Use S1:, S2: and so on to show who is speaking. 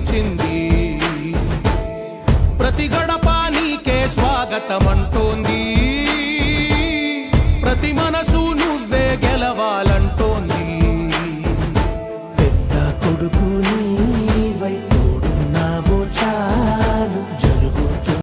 S1: నిలిచింది ప్రతి గడప నీకే స్వాగతమంటోంది. ప్రతి మనసు నువ్వే గెలవాలంటోంది. పెద్ద కొడుకును